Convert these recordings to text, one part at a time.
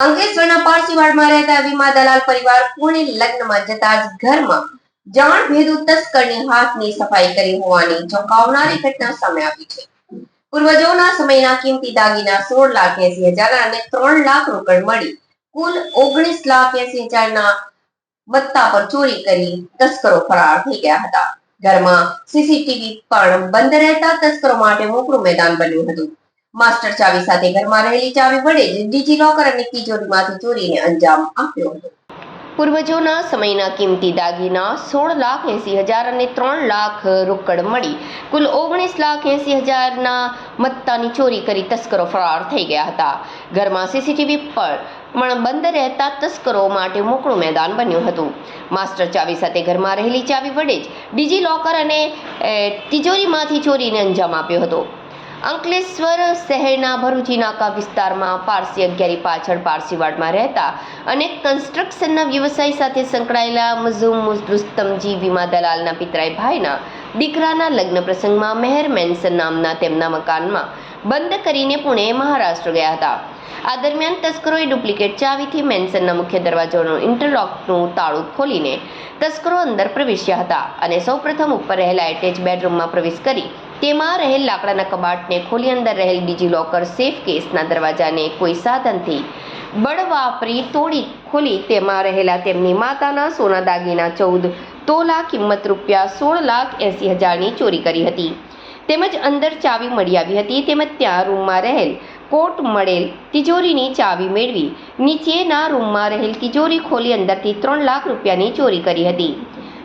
અંકલેશ્વરના પારસીવાડમાં રહેતા વીમા દલાલ પરિવાર પુણે લગ્નમાં જતા જ ઘરમાં જાણ ભેદુ તસ્કરની હાથની સફાઈ કરી હોવાની ચોંકાવનારી ઘટના સામે આવી છે. પૂર્વજોના સમયના કિંમતી દાગીના સોળ લાખ એસી હજાર અને ત્રણ લાખ રોકડ મળી. કુલ ઓગણીસ લાખ એસી હજારના બત્તા પર ચોરી કરી તસ્કરો ફરાર થઈ ગયા હતા. ઘરમાં સીસીટીવી પણ બંધ રહેતા તસ્કરો માટે મોકળું મેદાન બન્યું હતું. માસ્ટર ચાવી સાથે ઘરમાં રહેલી ચાવી વડે ડીજી ડિજિલોકર અને તિજોરીમાંથી ચોરીને અંજામ આપ્યો હતો. પૂર્વજોના સમયના કિંમતી દાગીના સોળ લાખ એસી હજાર અને ત્રણ લાખ રોકડ મળી. કુલ ઓગણીસ લાખ એસી હજારના મત્તાની ચોરી કરી તસ્કરો ફરાર થઈ ગયા હતા. ઘરમાં સીસીટીવી પર પણ બંધ રહેતા તસ્કરો માટે મોકળું મેદાન બન્યું હતું. માસ્ટર ચાવી સાથે ઘરમાં રહેલી ચાવી વડે જ ડિજિલોકર અને એ, તિજોરીમાંથી ચોરીને અંજામ આપ્યો હતો. અંકલેશ્વર શહેરના ભરૂચી નાકા વિસ્તારમાં પારસી અગિયારી પાછળ પારસીવાડમાં રહેતા અને કન્સ્ટ્રક્શનના વ્યવસાય સાથે સંકળાયેલા મઝુમ રુસ્તમજી વીમા દલાલના પિતરાઈ ભાઈના દીકરાના લગ્ન પ્રસંગમાં મેહર મેન્સન નામના તેમના મકાનમાં બંધ કરીને પુણે મહારાષ્ટ્ર ગયા હતા. આ દરમિયાન તસ્કરોએ ડુપ્લિકેટ ચાવીથી મેન્સનના મુખ્ય દરવાજાનું ઇન્ટરલોકનું તાળું ખોલીને તસ્કરો અંદર પ્રવેશ્યા હતા અને સૌપ્રથમ ઉપર રહેલા એટેચ બેડરૂમમાં પ્રવેશ કરી તેમાં રહેલ લાકડાના કબાટને ખોલી અંદર રહેલ ડિજિલોકર સેફ કેસના દરવાજાને કોઈ સાધનથી બળ વાપરી તોડી ખોલી તેમાં રહેલા તેમની માતાના સોના દાગીના ચૌદ તોલા કિંમત રૂપિયા સોળ લાખ એંસી હજારની ચોરી કરી હતી. તેમજ અંદર ચાવી મળી આવી હતી તેમજ ત્યાં રૂમમાં રહેલ કોટ મળેલ તિજોરીની ચાવી મેળવી. નીચેના રૂમમાં રહેલ તિજોરી ખોલી અંદરથી ત્રણ લાખ રૂપિયાની ચોરી કરી હતી.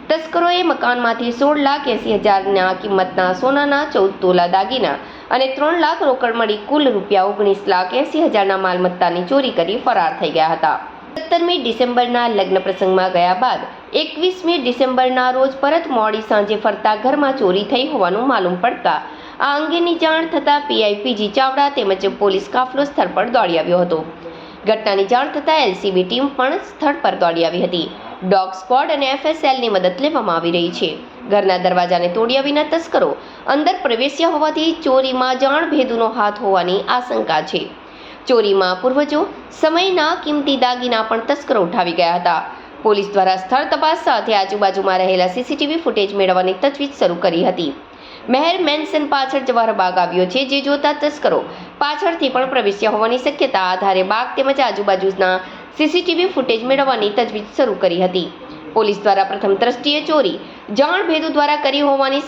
તસ્કરોએ મકાનમાંથી સોળ લાખ એંસી હજારના કિંમતના સોનાના ચૌદ તોલા દાગીના અને ત્રણ લાખ રોકડ મળી કુલ રૂપિયા ઓગણીસ લાખ એંસી હજારના માલમત્તાની ચોરી કરી ફરાર થઈ ગયા હતા. સત્તરમી ડિસેમ્બરના લગ્ન પ્રસંગમાં ગયા બાદ એકવીસમી ડિસેમ્બરના રોજ પરત મોડી સાંજે ફરતા ઘરમાં ચોરી થઈ હોવાનું માલુમ પડતા આ અંગેની જાણ થતાં પીઆઈ પીજી ચાવડા તેમજ પોલીસ કાફલો સ્થળ પર દોડી આવ્યો હતો. ઘટનાની જાણ થતાં એલસીબી ટીમ પણ સ્થળ પર દોડી આવી હતી. ડોગ સ્ક્વોડ અને એફએસએલની મદદ લેવામાં આવી રહી છે. ઘરના દરવાજાને તોડ્યા વિના તસ્કરો અંદર પ્રવેશ્યા હોવાથી ચોરીમાં જાણ ભેદુનો હાથ હોવાની આશંકા છે. ચોરીમાં પૂર્વજો સમયના કિંમતી દાગીના પણ તસ્કરો ઉઠાવી ગયા હતા. પોલીસ દ્વારા સ્થળ તપાસ સાથે આજુબાજુમાં રહેલા સીસીટીવી ફૂટેજ મેળવવાની તજવીજ શરૂ કરી હતી. મહેર મેન્શન પાછળ જવાહર બાગ આવ્યો છે, જે જોતા તસ્કરો પાછળથી પણ પ્રવેશ્યા હોવાની શક્યતા આધારે બાગ તેમજ આજુબાજુના સીસીટીવી ફૂટેજ મેળવવાની તજવીજ શરૂ કરી હતી. પોલીસ દ્વારા પ્રથમ દ્રષ્ટિએ ચોરી, જાણ ભેદુ દ્વારા કરી હોવાની